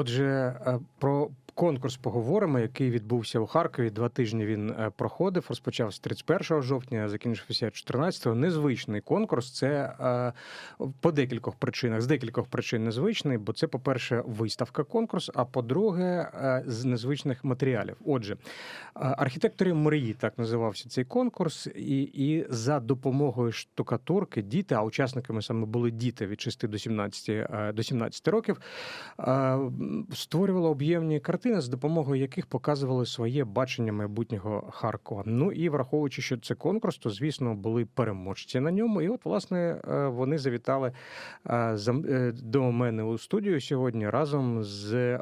Отже, е, про конкурс поговоримо, який відбувся у Харкові. Два тижні він е, проходив. Розпочався 31 жовтня, закінчився 14-го. Незвичний конкурс. Це е, по декількох причинах. З декількох причин незвичний, бо це, по-перше, виставка конкурс. А по-друге, е, з незвичних матеріалів. Отже, архітектори мрії так називався цей конкурс, і, і за допомогою штукатурки діти, а учасниками саме були діти від 6 до 17, е, до 17 років, створювали об'ємні картини, з допомогою яких показували своє бачення майбутнього Харкова. Ну і враховуючи, що це конкурс, то звісно були переможці на ньому. І от, власне, е, вони завітали е, е, до мене у студію сьогодні разом з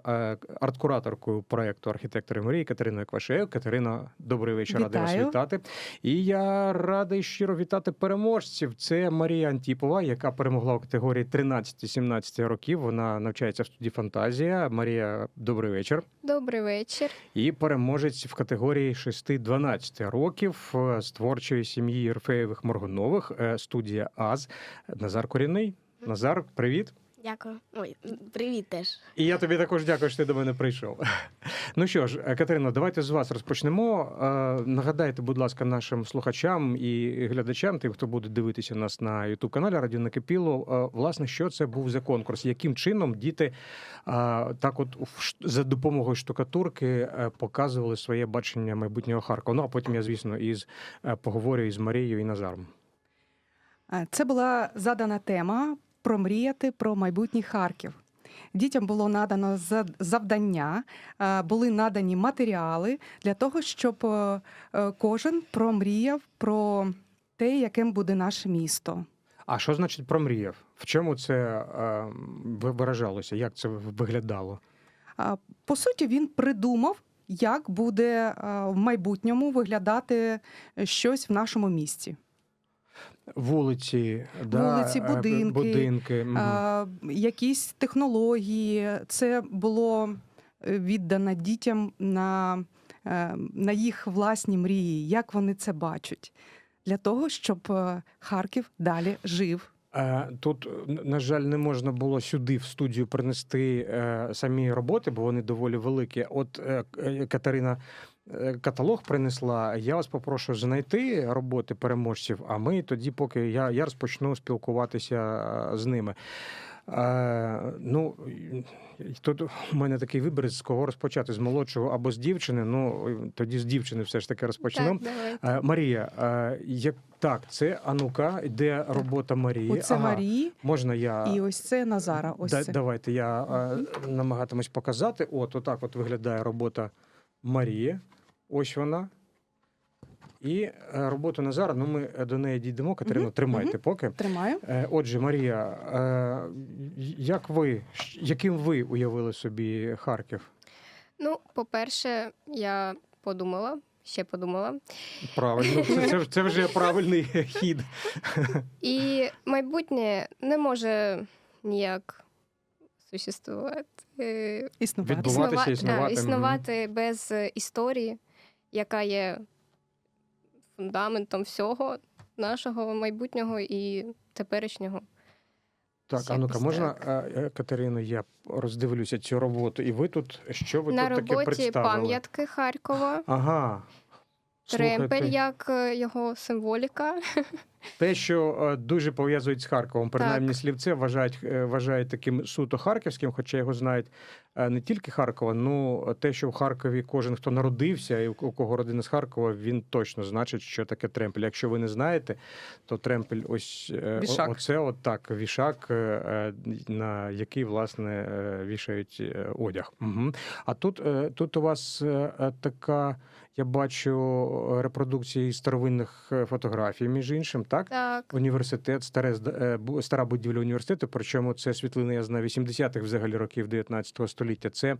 арт-кураторкою проекту архітектори мрії Катериною Квашеєв. Катерина, добрий вечір, радий вас вітати. І я радий щиро вітати переможців. Це Марія Антіпова, яка перемогла у категорії 13-17 років. Вона навчається в студії Фантазія. Марія, добрий вечір. Добрий вечір. І переможець в категорії 6-12 років е, з творчої сім'ї Єрфеєвих Моргунових, е, студія АЗ. Назар Корінний. Назар, привіт. Дякую. Ой, привіт теж. І я тобі також дякую, що ти до мене прийшов. Ну що ж, е, Катерино, давайте з вас розпочнемо. Е, Нагадайте, будь ласка, нашим слухачам і глядачам, тим, хто буде дивитися нас на youtube каналі Радіо Накипіло, е, власне, що це був за конкурс, яким чином діти так, от за допомогою штукатурки показували своє бачення майбутнього Харкова. Ну а потім я, звісно, із поговорю із Марією і Назаром. Це була задана тема промріяти про майбутній Харків. Дітям було надано за- завдання, е, були надані матеріали для того, щоб е, е, кожен промріяв про те, яким буде наше місто. А що значить промріяв? В чому це виражалося? Як це виглядало? По суті, він придумав, як буде в майбутньому виглядати щось в нашому місті. Вулиці, Вулиці, е, будинки, будинки. А, якісь технології. Це було е, віддано дітям на, е, на їх власні мрії, як вони це бачать, для того, щоб Харків далі жив. Тут, на жаль, не можна було сюди в студію принести самі роботи, бо вони доволі великі. От Катерина каталог принесла. Я вас попрошу знайти роботи переможців, а ми тоді, поки я, я розпочну спілкуватися е, з ними. Е, ну, тут у мене такий вибір, з кого розпочати: з молодшого або з дівчини. Ну, тоді з дівчини все ж таки розпочнемо. Так. Е, Марія, е, як так, це Анука, де робота Марії. Оце Ага. Марії, Можна я і ось це Назара. Ось Да- це. давайте я е, намагатимусь показати. От, отак от виглядає робота Марії. Ось вона. І е, робота Назара. Ну, ми е, до неї дійдемо. Катерино, Мгм, тримайте мгм. поки. Тримаю. Е, Отже, Марія, як ви, яким ви уявили собі Харків? Ну, по-перше, я подумала, ще подумала. Правильно, це, це, це вже правильний хід. І майбутнє не може ніяк существувати. Е, Існувати. Відбуватися, існува- існувати, існувати без історії, яка є фундаментом всього нашого майбутнього і теперішнього. Так, Якось а ну-ка, можна, так. е, е, я роздивлюся цю роботу. І ви тут, що ви На тут таке роботі пам'ятки Харкова, Ага. тремпель як е, його символіка. те, що е, дуже пов'язують з Харковом, принаймні Так. слівце вважають, е, вважають таким суто харківським, хоча його знають е, не тільки Харкова, ну те, що в Харкові кожен, хто народився, і у кого родина з Харкова, він точно значить, що таке тремпель. Якщо ви не знаєте, то тремпель ось Вішак. оце от так, вішак, на який власне вішають одяг. Угу. А тут, тут у вас така. Я бачу репродукції старовинних фотографій, між іншим, так? Так, Університет, старе, е, стара будівля університету, причому це світлини, я знаю, 80-х взагалі років 19 століття. Це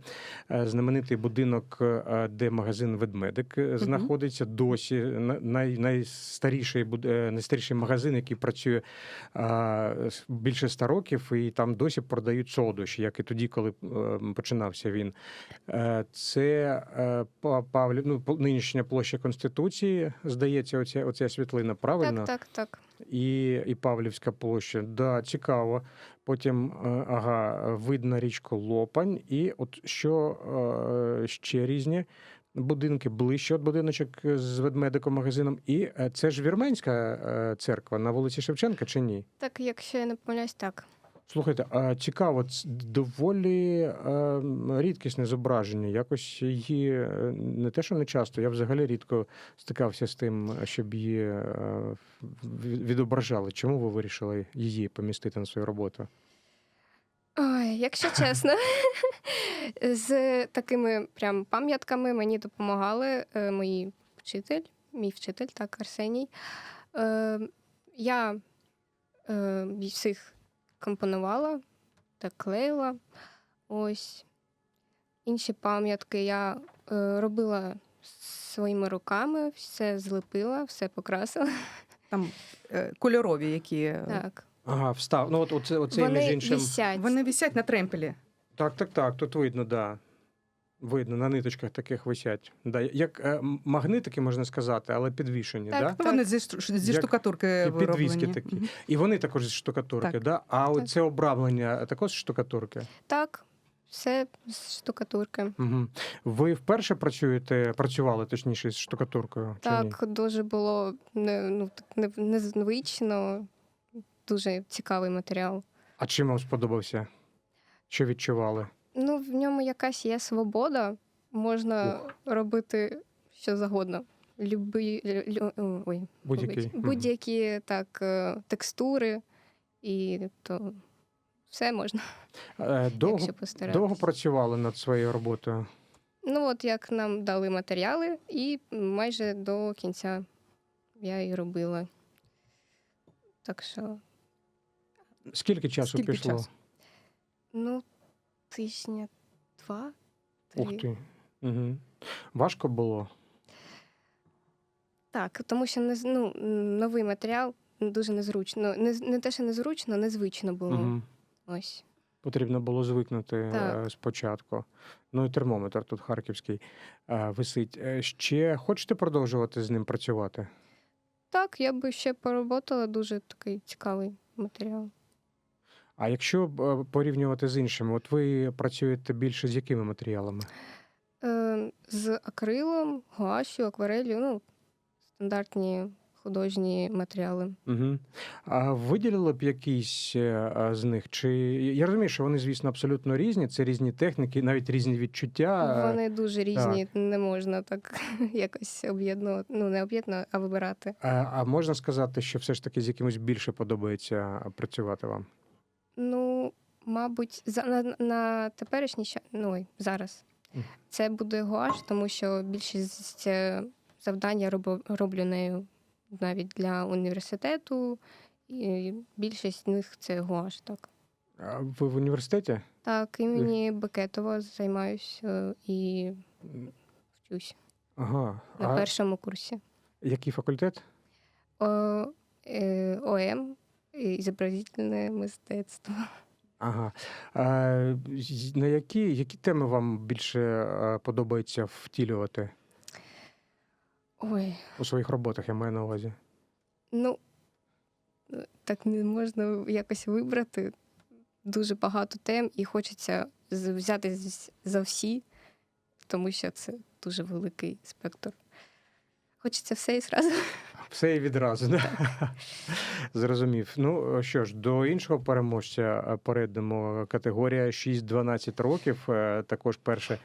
е, знаменитий будинок, е, де магазин Ведмедик знаходиться досі. На- Най, найстаріший, найстаріший магазин, який працює більше ста років, і там досі продають солодощі, як і тоді, коли починався він. Це Павлів, ну, нинішня площа Конституції. Конституції, здається, оця, оця світлина, правильно? Так, так, так. І, і Павлівська площа. Да, цікаво. Потім, е, ага, видно річку Лопань. І от що е, ще різні будинки ближче от будиночок з ведмедиком магазином. І е, це ж вірменська церква на вулиці Шевченка чи ні? Так, якщо я не помиляюсь, так. Слухайте, а цікаво, доволі е, рідкісне зображення. Якось її е, не те, що не часто, я взагалі рідко стикався з тим, щоб її е, відображали. Чому ви вирішили її помістити на свою роботу? Ой, якщо чесно, з такими прям пам'ятками мені допомагали е, мої вчитель, мій вчитель, так, Арсеній. Е, я е, всіх компонувала, так клеїла. Ось. Інші пам'ятки я е, робила своїми руками, все злепила, все покрасила. Там е, кольорові, які е, Так. Ага, встав. Ну, от оце, між Вони іншим. вісять. вони висять на тремпелі. Так, так, так. Тут видно, да. Видно, на ниточках таких висять. Да. Як е, магнитики, можна сказати, але підвішені, Так, да? Так. Вони зі, зі Як штукатурки і підвіски вироблені. такі. І вони також з штукатурки, Так. да? А оце обрамлення також з штукатурки. Так, все з штукатурки. Угу. Ви вперше працюєте, працювали точніше з штукатуркою? Чи ні? Так, дуже було не, ну, так не- незвично, дуже цікавий матеріал. А чим вам сподобався? Що відчували? Ну, в ньому якась є свобода, можна робити що завгодно. Любі, лю, ой. Мгм. будь-які так, е, текстури, і то все можна, Е, Довго, довго працювали над своєю роботою? Ну, от як нам дали матеріали, і майже до кінця я і робила. Так що, Скільки часу Скільки пішло? часу? ну, тижня два, три. Ух ти. Угу. Важко було. Так, тому що не, ну, новий матеріал дуже незручно. Не, не те, що незручно, незвично було. Угу. Ось. Потрібно було звикнути Так. е, спочатку. Ну і термометр тут харківський е, висить. Е, Ще хочете продовжувати з ним працювати? Так, я би ще поработала дуже такий цікавий матеріал. А якщо е, порівнювати з іншими, от ви працюєте більше з якими матеріалами? Е, з акрилом, гуашю, акварелью, ну, стандартні художні матеріали. Угу. А виділили б якийсь е, з них? Чи я розумію, що вони, звісно, абсолютно різні, це різні техніки, навіть різні відчуття. Вони дуже різні, не можна так якось об'єднувати, ну не об'єднувати, а вибирати. А, а можна сказати, що все ж таки з якимось більше подобається працювати вам? Ну, мабуть, за на, на теперішній час, ну зараз. Це буде гуаш, тому що більшість е, завдань я роблю, роблю нею навіть для університету, і більшість з них це гуаш, так. А ви в університеті? Так, імені Бекетова займаюся і вчусь Ага. на А першому курсі. який факультет? О, е, ОМ і зобразительне мистецтво. Ага. А, на які, які теми вам більше подобається втілювати Ой, у своїх роботах, я маю на увазі? Ну, так не можна якось вибрати. Дуже багато тем, і хочеться взяти за всі, тому що це дуже великий спектр. Хочеться все і зразу. Все і відразу, да? Зрозумів. Ну що ж, до іншого переможця е, перейдемо. Категорія 6-12 років. Е, Також перше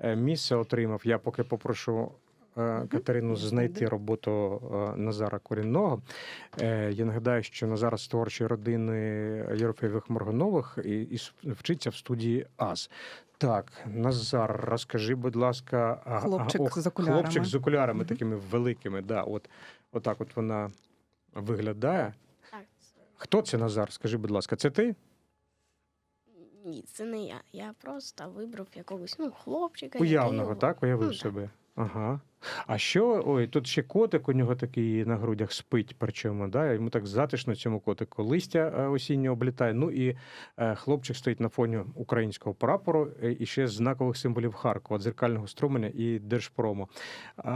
е, місце отримав. Я поки попрошу. Катерину знайти роботу Назара Корінного. Я нагадаю, що Назар з творчої родини Єрофеєвих Морганових і, і вчиться в студії АЗ. Так, Назар, розкажи, будь ласка, Хлопчик ох, з окулярами. Хлопчик з окулярами такими великими. Да, от, отак от вона виглядає. Так. Хто це Назар? Скажи, будь ласка, це ти? Ні, це не я. Я просто вибрав якогось ну, хлопчика. Уявного, який- так? Уявив Ну, так. себе. Ага. А що? Ой, тут ще котик у нього такий на грудях спить, причому, да? йому так затишно цьому котику. Листя е, осіннє облітає. Ну і е, хлопчик стоїть на фоні українського прапору е, і ще знакових символів Харкова, дзеркального струменя і Держпрому. А,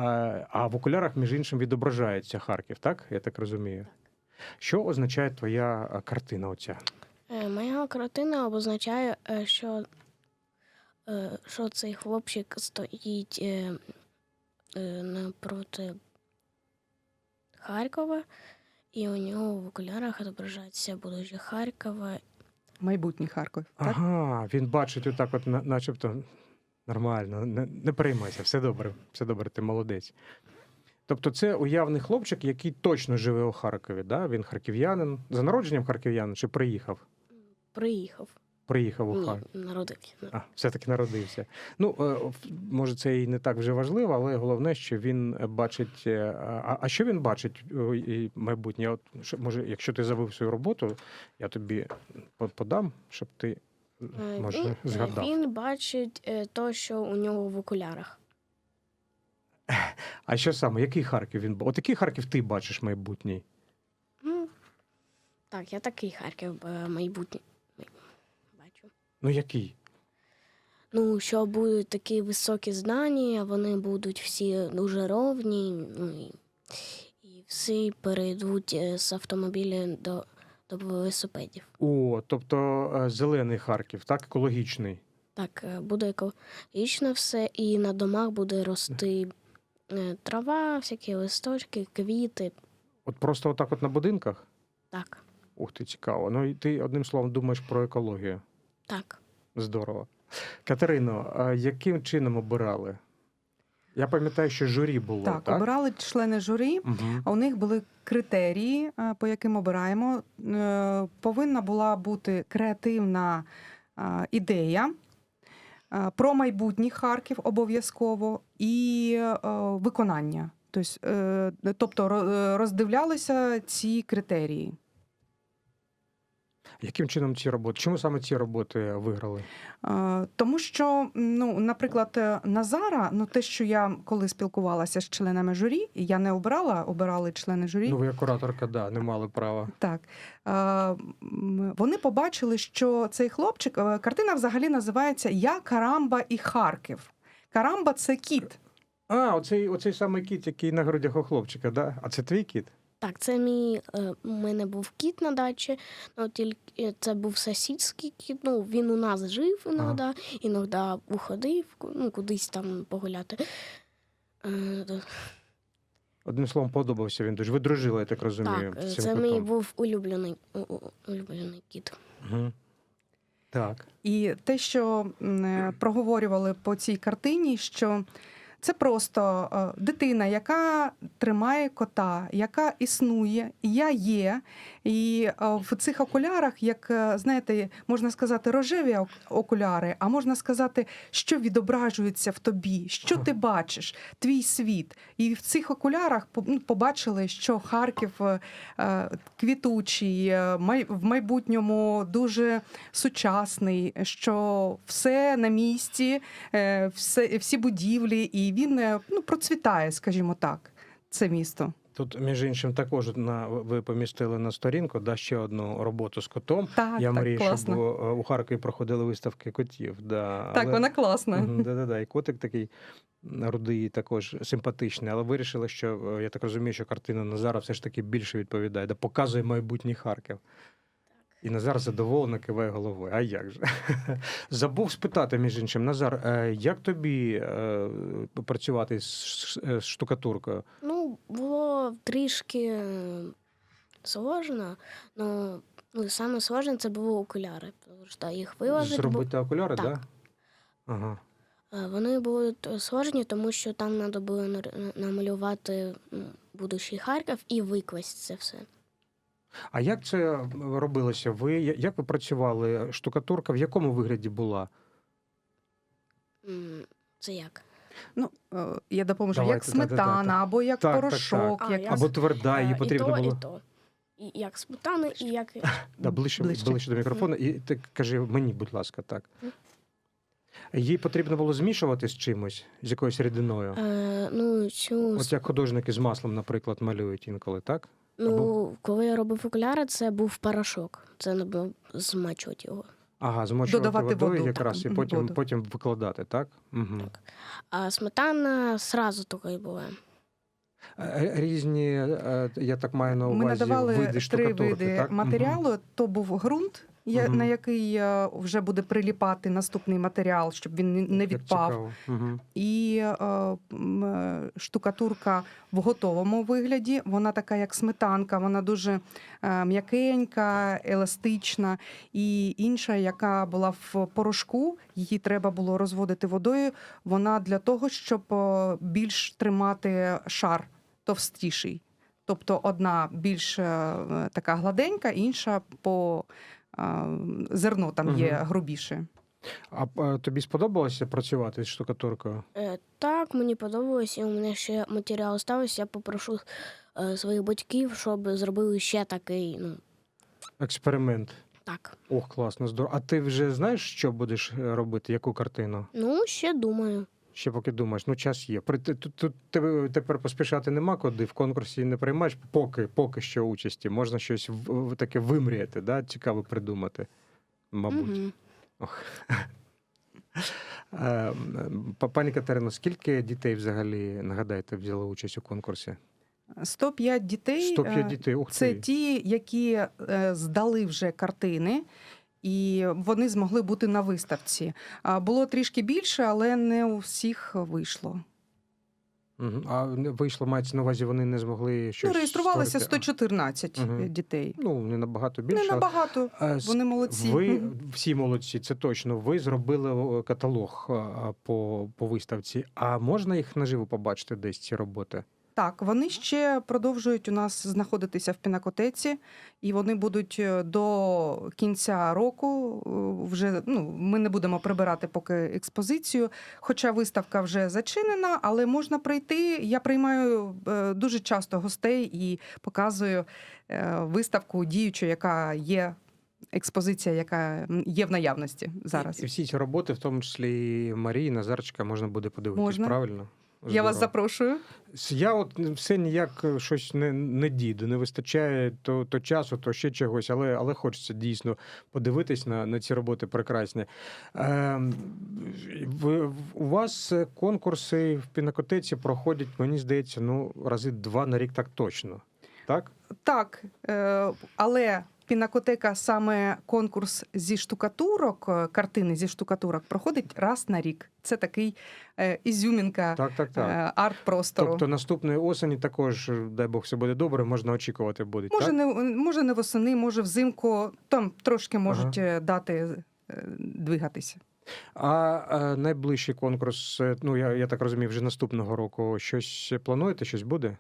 а в окулярах, між іншим, відображається Харків, так? Я так розумію. Що означає твоя е, картина оця? Моя картина обозначає, що, що цей хлопчик стоїть напроти Харкова, і у нього в окулярах відображається будущее Харкова. Майбутній Харків. Так? Ага, він бачить отак, от, начебто, нормально, не, не переймайся, все добре, все добре, ти молодець. Тобто, це уявний хлопчик, який точно живе у Харкові. Да? Він харків'янин. За народженням харків'янин чи приїхав? Приїхав. Приїхав у Ні, Харків. народився. А, все-таки народився. Ну, е, може, це і не так вже важливо, але головне, що він е, бачить. е, А, а що він бачить і майбутнє? От, може, якщо ти забив свою роботу, я тобі подам, щоб ти Е, може він, е, згадав. він бачить е, то, що у нього в окулярах. А що саме? Який Харків він бачить? От який Харків ти бачиш майбутній? Ну, так, я такий Харків е, майбутній. Ну який? Ну, що будуть такі високі здання, вони будуть всі дуже ровні, ну і, і всі перейдуть е, з автомобіля до, до велосипедів. О, тобто е, зелений Харків, так, екологічний. Так, е, буде екологічно все, і на домах буде рости трава, всякі листочки, квіти. От просто отак, от на будинках? Так, Ух ти, цікаво. Ну і ти одним словом думаєш про екологію. Так. Здорово. Катерино, а яким чином обирали? Я пам'ятаю, що журі було. Так, Так, обирали члени журі. Угу. А У них були критерії, по яким обираємо. Е, Повинна була бути креативна ідея про майбутній Харків обов'язково і е, виконання. Тобто, е, тобто ро- роздивлялися ці критерії. Яким чином ці роботи? Чому саме ці роботи виграли? Е, Тому що, ну, наприклад, е, Назара, ну те, що я коли спілкувалася з членами журі, я не обирала, обирали члени журі. Ну, ви як кураторка, да, не мали права. Так. Е, Вони побачили, що цей хлопчик, картина взагалі називається Я Карамба і Харків. Карамба це кіт. А, оцей, оцей самий кіт, який на грудях у хлопчика, да? А це твій кіт? Так, це мій. е, У мене був кіт на дачі, ну тільки це був сусідський кіт. Ну, він у нас жив іноді, іноді уходив, ну, кудись там погуляти. Е, Одним словом, подобався він дуже. Ви дружили, я так розумію. Так, е, це мій був улюблений, улюблений кіт. Мгм. Так. І те, що е, проговорювали по цій картині, що це просто е, дитина, яка тримає кота, яка існує, я є. І е, в цих окулярах, як е, знаєте, можна сказати, рожеві окуляри, а можна сказати, що відображується в тобі, що ти бачиш, твій світ. І в цих окулярах ну, побачили, що Харків квітучий, в майбутньому дуже сучасний, що все на місці, все, всі будівлі, і він е, ну, процвітає, скажімо так, це місто. Тут, між іншим, також на ви помістили на сторінку да, ще одну роботу з котом. Так, Я так, мрію, класно. щоб у, Харкові проходили виставки котів. Да. Так, Але- вона класна. Мгм, Да-да-да. І котик такий рудий, також симпатичний. Але вирішили, що е, я так розумію, що картина Назара все ж таки більше відповідає, де показує майбутній Харків. І Назар задоволено киває головою. А як же? Забув спитати, між іншим, Назар, е, як тобі е, працювати з штукатуркою? Ну, було трішки е, сложно, но ну, саме сложне це було окуляри, тому що їх виложити. Зробити окуляри, так? Да? Ага. Е, Вони були т- сложні, тому що там треба було намалювати будущий Харків і викласти це все. А як це робилося? Ви як ви працювали? Штукатурка в якому вигляді була? Це як? Ну, е, я допоможу, як Давайте, да-да-да, сметана, так. або як Так, так, порошок. так. Як... Або тверда, її Е, потрібно і то, було. і то. І як сметани, і як Да, ближче, ближче. Ближче. до мікрофону. І ти кажи мені, будь ласка, так. Їй потрібно було змішувати з чимось, з якоюсь рідиною. Е, ну, цю, От як художники з маслом, наприклад, малюють інколи, так? Ну, коли я робив окуляри, це був порошок. Це не було змачувати його. Ага, змочувати Додавати водою воду, якраз так, і потім, воду. потім викладати, так? Угу. Так. А сметана сразу такою була. Е, Різні, е, я так маю на увазі, Ми надавали види три штукатурки, види так? Мгм. матеріалу. То був ґрунт, я- Мгм. на який е, вже буде приліпати наступний матеріал, щоб він не- відпав. Мгм. І е, е, штукатурка в готовому вигляді. Вона така, як сметанка, вона дуже е, м'якенька, еластична. І інша, яка була в порошку, її треба було розводити водою. Вона для того, щоб більш тримати шар товстіший. Тобто одна більш така гладенька, інша по зерно там є Мгм. грубіше. А тобі сподобалося працювати з штукатуркою? Е, так, мені подобалось, і у мене ще матеріал стався. Я попрошу е, своїх батьків, щоб зробили ще такий. Ну, Експеримент. так. Ох, класно, здорово. А ти вже знаєш, що будеш е, робити, яку картину? Ну, ще думаю. Ще поки думаєш, ну час є. Тут, тут тебе тепер поспішати нема куди, в конкурсі не приймаєш, поки, поки що участі. Можна щось в- в- таке вимріяти, да? цікаво придумати, мабуть. Мгм. Ох. Е, Пані Катерино, скільки дітей взагалі, нагадайте, взяли участь у конкурсі? 105 дітей. 105 е, дітей. Ух Це ти. ті, які е, здали вже картини, і вони змогли бути на виставці. Було трішки більше, але не у всіх вийшло. А вийшло, мається на увазі, вони не змогли щось. Ну, реєструвалося створити? 114 Мгм. дітей. Ну, не набагато більше. Не набагато. А, с- Вони молодці. Ви всі молодці, це точно. Ви зробили каталог по, по виставці. А можна їх наживо побачити десь ці роботи? Так, вони ще продовжують у нас знаходитися в пінакотеці, і вони будуть е, до кінця року. е, Вже ну ми не будемо прибирати поки експозицію. Хоча виставка вже зачинена, але можна прийти. Я приймаю е, дуже часто гостей і показую виставку діючу, яка є. Експозиція, яка є в наявності зараз. І, і всі ці роботи, в тому числі і Марії Назарчика, можна буде подивитись, Можна. правильно? Я вас запрошую. Я от все ніяк е, щось не, не діду, не вистачає то, то часу, то ще чогось, але, але хочеться дійсно подивитись на, на ці роботи прекрасні. Е, ви, у вас е, конкурси в пінакотеці проходять, мені здається, ну, рази два на рік так точно. Так? Так, е, але пінакотека саме конкурс зі штукатурок, е, картини зі штукатурок проходить раз на рік. Це такий е, ізюмінка Так, так, так. е, арт-простору. Тобто наступної осені також, е, дай Бог, все буде добре, можна очікувати буде. може, так? не може не восени, може взимку. Там трошки можуть е, дати е, двигатися. А е, найближчий конкурс, ну я, я так розумію, вже наступного року щось плануєте, щось буде?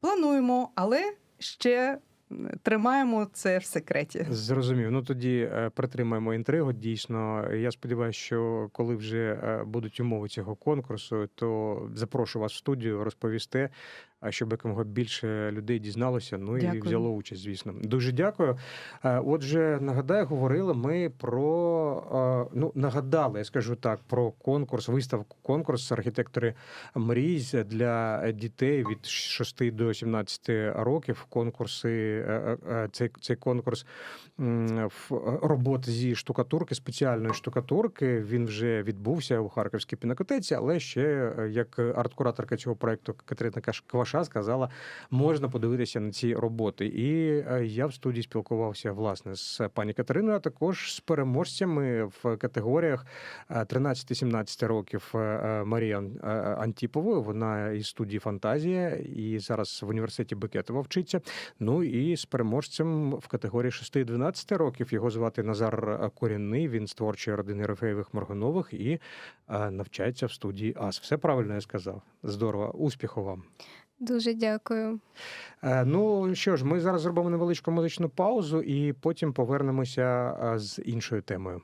Плануємо, але ще тримаємо це в секреті. Зрозумів. Ну тоді е, притримаємо інтригу. Дійсно, я сподіваюся, що коли вже е, будуть умови цього конкурсу, то запрошу вас в студію розповісти, а щоб якомога більше людей дізналося. Ну і взяло участь, звісно. Дуже дякую. Е, Отже, нагадаю, говорили ми про е, ну нагадали, я скажу так, про конкурс, виставку конкурс архітектори мрій для дітей від 6 до 17 років. Конкурси е, е, цей, цей конкурс роботи зі штукатурки, спеціальної штукатурки. Він вже відбувся у Харківській пінакотеці, але ще е, як арт-кураторка цього проекту Катерина Кваша сказала, можна подивитися на ці роботи. І е, я в студії спілкувався власне з пані Катериною, а також з переможцями в категоріях е, 13-17 років е, Марії е, Антіпової. Вона із студії Фантазія і зараз в університеті Бекетова вчиться. Ну і з переможцем в категорії 6-12 років його звати Назар Корінний. Він з творчої родини Рефеєвих Моргунових і е, навчається в студії АС. Все правильно я сказав. Здорово, успіху вам. Дуже дякую. Е, Ну що ж, ми зараз зробимо невеличку музичну паузу і потім повернемося е, з іншою темою.